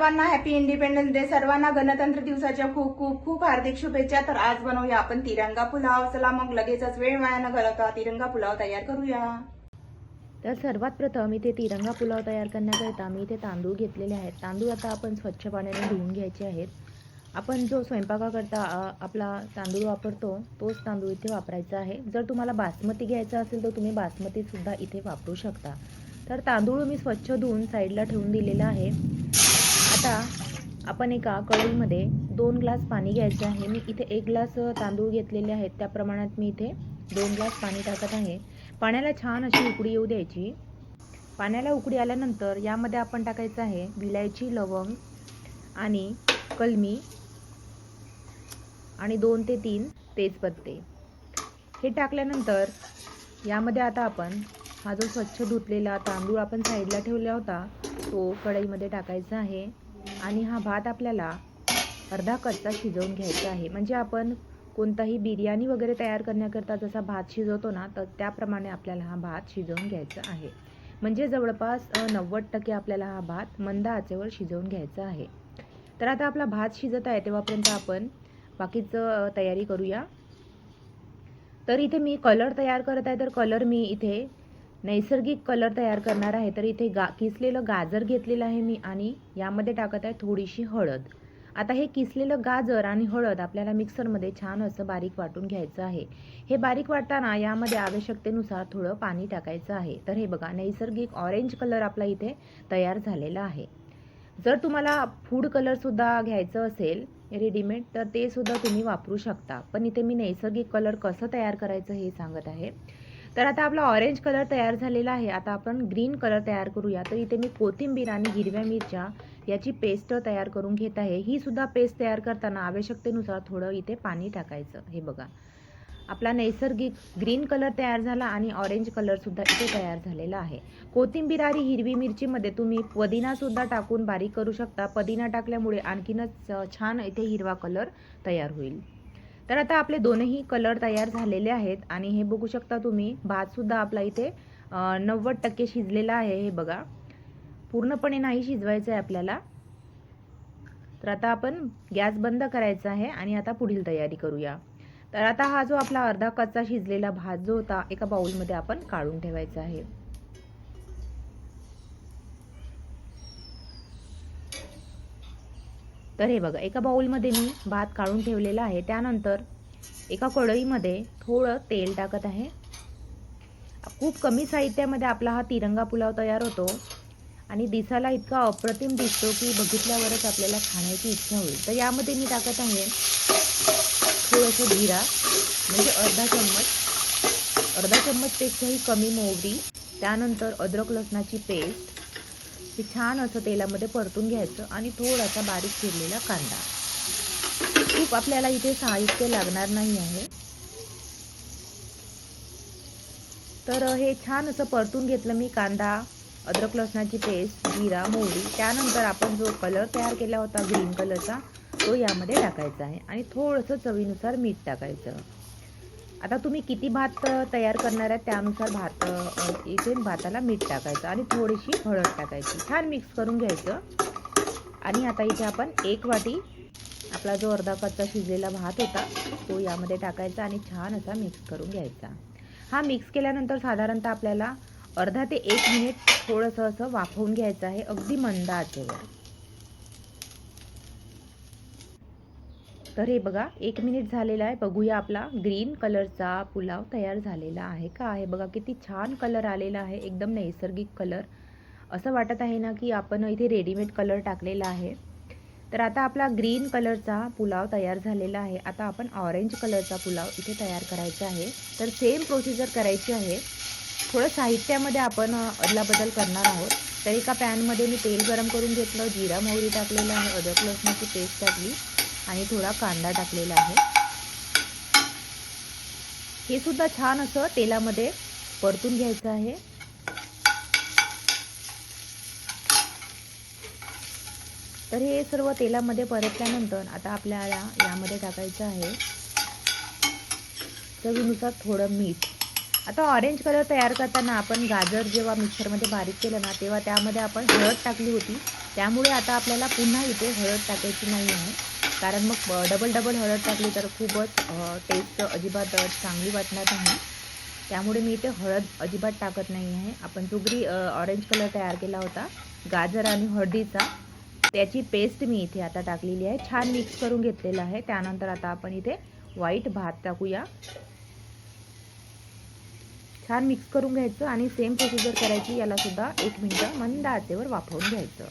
सर्वांना happy independence day सर्वांना गणतंत्र दिवसाच्या खूप खूप खूप हार्दिक शुभेच्छा. तर आज बनवूया आपण तिरंगा पुलाव. चला मग लगेचच वेळ वाया न घालवता तिरंगा पुलाव तयार करूया. तर सर्वात प्रथम इथे तिरंगा पुलाव तयार करण्याकरिता मी इथे तांदूळ घेतलेले आहेत. तांदूळ आता आपण स्वच्छ पाण्याने धुवून घ्यायचे आहेत. आपण जो स्वयंपाकाकरता आपला तांदूळ वापरतो तोच तांदूळ इथे वापरायचा आहे. जर तुम्हाला बासमती घ्यायचा असेल तर तुम्ही बासमतीसुद्धा इथे वापरू शकता. तर तांदूळ मी स्वच्छ धुवून साईडला ठेवून दिलेला आहे. आपण एका कढईमध्ये दोन ग्लास पाणी घ्यायचं आहे. मी इथे एक ग्लास तांदूळ घेतलेले आहेत. त्या प्रमाणात मी इथे दोन ग्लास पाणी टाकत आहे. पाण्याला छान अशी उकडी येऊ द्यायची. पाण्याला उकडी आल्यानंतर यामध्ये आपण टाकायचं आहे विलायची लवंग आणि कलमी आणि दोन ते तीन तेजपत्ते. हे टाकल्यानंतर यामध्ये आता आपण हा जो स्वच्छ धुतलेला तांदूळ आपण साईडला ठेवला होता तो कढईमध्ये टाकायचा आहे. आणि हा भात आपल्याला अर्धा कच्चा शिजवून घ्यायचा आहे. म्हणजे आपण कोणताही बिर्याणी वगैरे तयार करण्याकरता जसा भात शिजवतो ना तर त्याप्रमाणे आपल्याला हा भात शिजवून घ्यायचा आहे. म्हणजे जवळपास नव्वद टक्के आपल्याला हा भात मंद आचेवर शिजवून घ्यायचा आहे. तर आता आपला भात शिजत आहे तेव्हापर्यंत आपण बाकीचं तयारी करूया. तर इथे मी कलर तयार करत आहे तर कलर मी इथे नैसर्गिक कलर तयार करणार आहे. तर इथे गा किसलेलं गाजर घेतलेलं आहे मी आणि यामध्ये टाकत आहे थोडीशी हळद. आता हे किसलेलं गाजर आणि हळद आपल्याला मिक्सरमध्ये छान असं बारीक वाटून घ्यायचं आहे. हे बारीक वाटताना यामध्ये आवश्यकतेनुसार थोडं पाणी टाकायचं आहे. तर हे बघा नैसर्गिक ऑरेंज कलर आपला इथे तयार झालेला आहे. जर तुम्हाला फूड कलरसुद्धा घ्यायचं असेल रेडीमेड तर ते सुद्धा तुम्ही वापरू शकता. पण इथे मी नैसर्गिक कलर कसं तयार करायचं हे सांगत आहे. तर आता आपला ऑरेंज कलर तयार झालेला आहे. आता आपण ग्रीन कलर तयार करूया. तर इथे मी कोथिंबीर आणि हिरव्या मिरच्या याची पेस्ट तयार करून घेत आहे. ही सुद्धा पेस्ट तयार करताना आवश्यकतेनुसार थोडं इथे पाणी टाकायचं. हे बघा. आपला नैसर्गिक ग्रीन कलर तयार झाला आणि ऑरेंज कलरसुद्धा इथे तयार झालेला आहे. कोथिंबीर आणि हिरवी मिरचीमध्ये तुम्ही पदिनासुद्धा टाकून बारीक करू शकता. पुदिना टाकल्यामुळे आणखीनच छान इथे हिरवा कलर तयार होईल. तर आता आपले दोनही कलर तयार झालेले आहेत आणि हे बघू शकता तुम्ही भातसुद्धा आपला इथे नव्वद टक्के शिजलेला आहे हे बघा. पूर्णपणे नाही शिजवायचं आहे आपल्याला. तर आता आपण गॅस बंद करायचा आहे आणि आता पुढील तयारी करूया. तर आता हा जो आपला अर्धा कच्चा शिजलेला भात जो होता एका बाऊलमध्ये आपण काढून ठेवायचा आहे. तर हे बघा एका बाउलमध्ये मी भात काढून ठेवलेला आहे. त्यानंतर एका कढईमध्ये थोडं तेल टाकत आहे. खूप कमी साहित्यामध्ये आपला हा तिरंगा पुलाव तयार होतो. आणि दिसायला इतका अप्रतिम दिसतो की बघितल्यावरच आपल्याला खाण्याची इच्छा होईल. तर यामध्ये मी टाकत आहे थोडंसं जिरा म्हणजे अर्धा चम्मच. अर्धा चम्मचपेक्षाही कमी मोहरी त्यानंतर अद्रक लसणाची पेस्ट. हे छान असं तेलामध्ये परतून घ्यायचं आणि थोडासा बारीक चिरलेला कांदा. खूप आपल्याला इथे साहित्य लागणार नाही आहे. तर हे छान असं परतून घेतलं मी कांदा अद्रक लसणाची पेस्ट जिरा मोहरी. त्यानंतर आपण जो कलर तयार केला होता ग्रीन कलरचा तो यामध्ये टाकायचा आहे. आणि थोडंसं चवीनुसार मीठ टाकायचं. आता तुम्ही किती भात तयार करणार आहे? त्यानुसार भात इथे भाताला मीठ टाकायचं आणि थोडीशी हळद टाकायची. छान मिक्स करून घ्यायचं. आणि आता इथे आपण एक वाटी आपला जो अर्धा कच्चा शिजलेला भात होता तो यामध्ये टाकायचा आणि छान असा मिक्स करून घ्यायचा. हा मिक्स केल्यानंतर साधारणतः आपल्याला अर्धा ते एक मिनिट थोडंसं असं वाफवून घ्यायचं आहे. अगदी मंद आचेवर. तर हे बघा एक मिनिट झालेला आहे. बघूया आपला ग्रीन कलरचा पुलाव तयार झालेला आहे का? आहे बघा किती छान कलर आलेला आहे. एकदम नैसर्गिक कलर असं वाटत आहे ना की आपण इथे रेडीमेड कलर टाकलेला आहे. तर आता आपला ग्रीन कलरचा पुलाव तयार झालेला आहे. आता आपण ऑरेंज कलरचा पुलाव इथे तयार करायचा आहे. तर सेम प्रोसिजर करायची आहे. थोडं साहित्यामध्ये आपण अदलाबदल करणार आहोत. तर एका पॅनमध्ये मी तेल गरम करून घेतलं जिरा मोहरी टाकलेलं आहे अदरक लसणाची पेस्ट टाकली. आणि थोडा कांदा टाकलेला आहे. हे सुद्धा छान असं तेलामध्ये परतून घ्यायचं आहे. तर हे सर्व तेलामध्ये परतल्यानंतर आता आपल्याला यामध्ये टाकायचं आहे. चवीनुसार थोडं मीठ. आता ऑरेंज कलर तयार करताना आपण गाजर जेव्हा मिक्सरमध्ये बारीक केलं ना तेव्हा त्यामध्ये आपण हळद टाकली होती. त्यामुळे आता आपल्याला पुन्हा इथे हळद टाकायची नाही आहे. कारण मग डबल डबल हळद टाकली तर खूपच टेस्ट अजिबात चांगली वाटणार नाही. त्यामुळे मी इथे हळद अजिबात टाकत नाही आहे. आपण जो ऑरेंज कलर तयार केला होता गाजर आणि हळदीचा त्याची पेस्ट मी इथे आता टाकलेली आहे. छान मिक्स करून घेतलेला आहे. त्यानंतर आता आपण इथे व्हाईट भात टाकूया. छान मिक्स करून घ्यायचं आणि सेम प्रोसिजर करायची. याला सुद्धा एक मिनटं मंद आचेवर वाफवून घ्यायचं.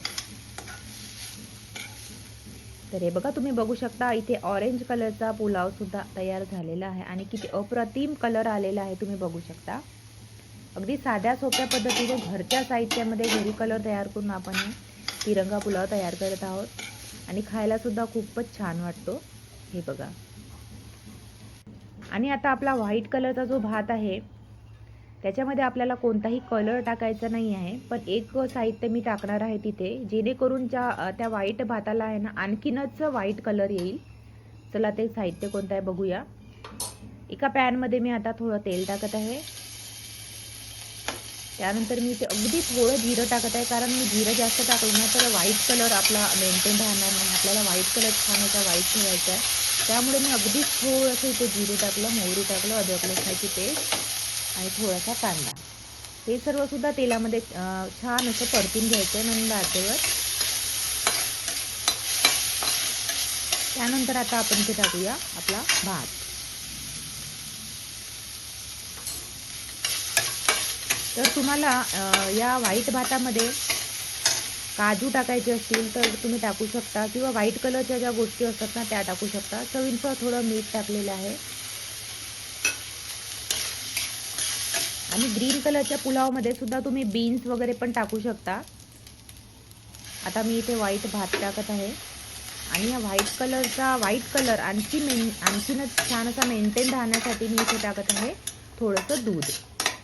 तर हे बघा तुम्ही बघू शकता इथे ऑरेंज कलरचा पुलाव सुद्धा तयार झालेला आहे आणि किती अप्रतिम कलर आलेला आहे तुम्ही बघू शकता. अगदी साध्या सोप्या पद्धतीने घरच्या साहित्यामध्ये घरी कलर तयार करून आपण तिरंगा पुलाव तयार करत आहोत. आणि खायलासुद्धा खूपच छान वाटतो. हे बघा. आणि आता आपला व्हाईट कलरचा जो भात आहे त्याच्यामध्ये आपल्याला कोणताही कलर टाकायचा नाही आहे. पण एक साहित्य मी टाकणार आहे तिथे जेणेकरून ज्या त्या व्हाईट भाताला आहे ना आणखीनच व्हाईट कलर येईल. चला ते साहित्य कोणतं आहे बघूया. एका पॅनमध्ये मी आता थोडं तेल टाकत आहे. त्यानंतर मी ते अगदी थोडं जिरं टाकत आहे कारण मी जिरं जास्त टाकलं ना तर व्हाईट कलर आपला मेंटेन राहणार नाही. आपल्याला व्हाईट कलर छान होता व्हाईट ठेवायचा आहे. त्यामुळे मी अगदी थोडंसं इथे जिरं टाकलं मोहरी टाकलं अदरक लसणाची पेस्ट. आणि थोडासा कांदा. हे सर्व सुद्धा तेलामध्ये छान असं परतून घ्यायचं आहे मंद आचेवर. त्यानंतर आता आपण ते टाकूया आपला भात. तर तुम्हाला या व्हाईट भातामध्ये काजू टाकायचे असतील तर तुम्ही टाकू शकता किंवा व्हाईट कलरच्या ज्या गोष्टी असतात ना त्या टाकू शकता. चवींचं थोडं मीठ टाकलेलं आहे. आणि ग्रीन कलरच्या पुलावमध्ये सुद्धा तुम्ही बीन्स वगैरे पण टाकू शकता. आता मी इथे व्हाईट भात टाकत आहे. आणि या व्हाईट कलरचा व्हाईट कलर आणखी मेन आणखीनच छान असा मेंटेन राहण्यासाठी मी इथे टाकत आहे थोडंसं दूध.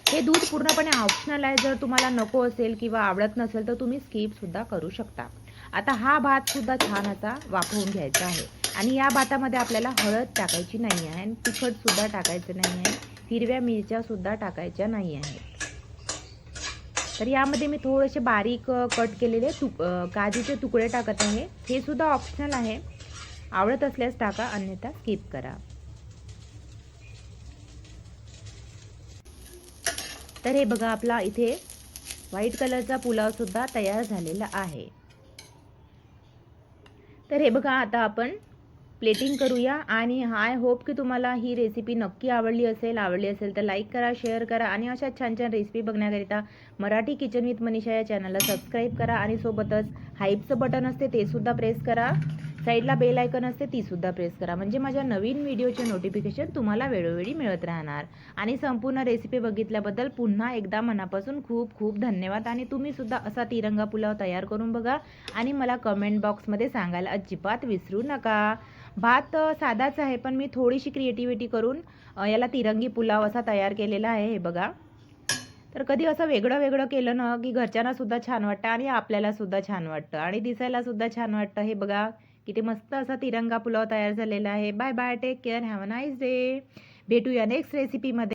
हे दूध पूर्णपणे ऑप्शनल आहे. जर तुम्हाला नको असेल किंवा आवडत नसेल तर तुम्ही स्किप सुद्धा करू शकता. आता हा भात सुद्धा छान असा वाफवून घ्यायचा आहे. आणि या भातामध्ये आपल्याला हळद टाकायची नाही आहे आणि तिखट सुद्धा टाकायचं नाही आहे. हिरव्या मिरच्या सुद्धा टाकायच्या नाही आहेत. तर यामध्ये मी थोडेसे बारीक कट केलेले तुक काजूचे तुकडे टाकत आहे. हे सुद्धा ऑप्शनल आहे. आवडत असल्यास टाका अन्यथा स्किप करा. तर हे बघा आपला इथे व्हाईट कलरचा पुलाव सुद्धा तयार झालेला आहे. तर हे बघा आता आपण प्लेटिंग करूया. आणि आय होप की तुम्हाला ही रेसिपी नक्की आवडली असेल आवडली असेल तर लाईक करा शेअर करा आणि अशा छान छान रेसिपी बघण्याकरिता मराठी किचन विथ मनीषा या चॅनलला सबस्क्राईब करा आणि सोबतच हाईपचं बटन असते ते सुद्धा प्रेस करा. साईडला बेल आयकन असते ती सुद्धा प्रेस करा. म्हणजे माझ्या नवीन व्हिडिओचे नोटिफिकेशन तुम्हाला वेळोवेळी मिळत राहणार. आणि संपूर्ण रेसिपी बघितल्याबद्दल पुन्हा एकदा मनापासून खूप खूप धन्यवाद. आणि तुम्ही सुद्धा असा तिरंगा पुलाव तयार करून बघा. आणि मला कमेंट बॉक्समध्ये सांगायला अजिबात विसरू नका. भात साधाच आहे पण मी थोडीशी क्रिएटिव्हिटी करून याला तिरंगी पुलाव असा तयार केलेला आहे हे बघा. तर कधी असं वेगळं वेगळं केलं ना की घरच्यांना सुद्धा छान वाटतं आणि आपल्याला सुद्धा छान वाटतं आणि दिसायला सुद्धा छान वाटतं. हे बघा किती मस्त असा तिरंगा पुलाव तयार झालेला आहे. Bye bye take care have a nice day भेटूया नेक्स्ट रेसिपीमध्ये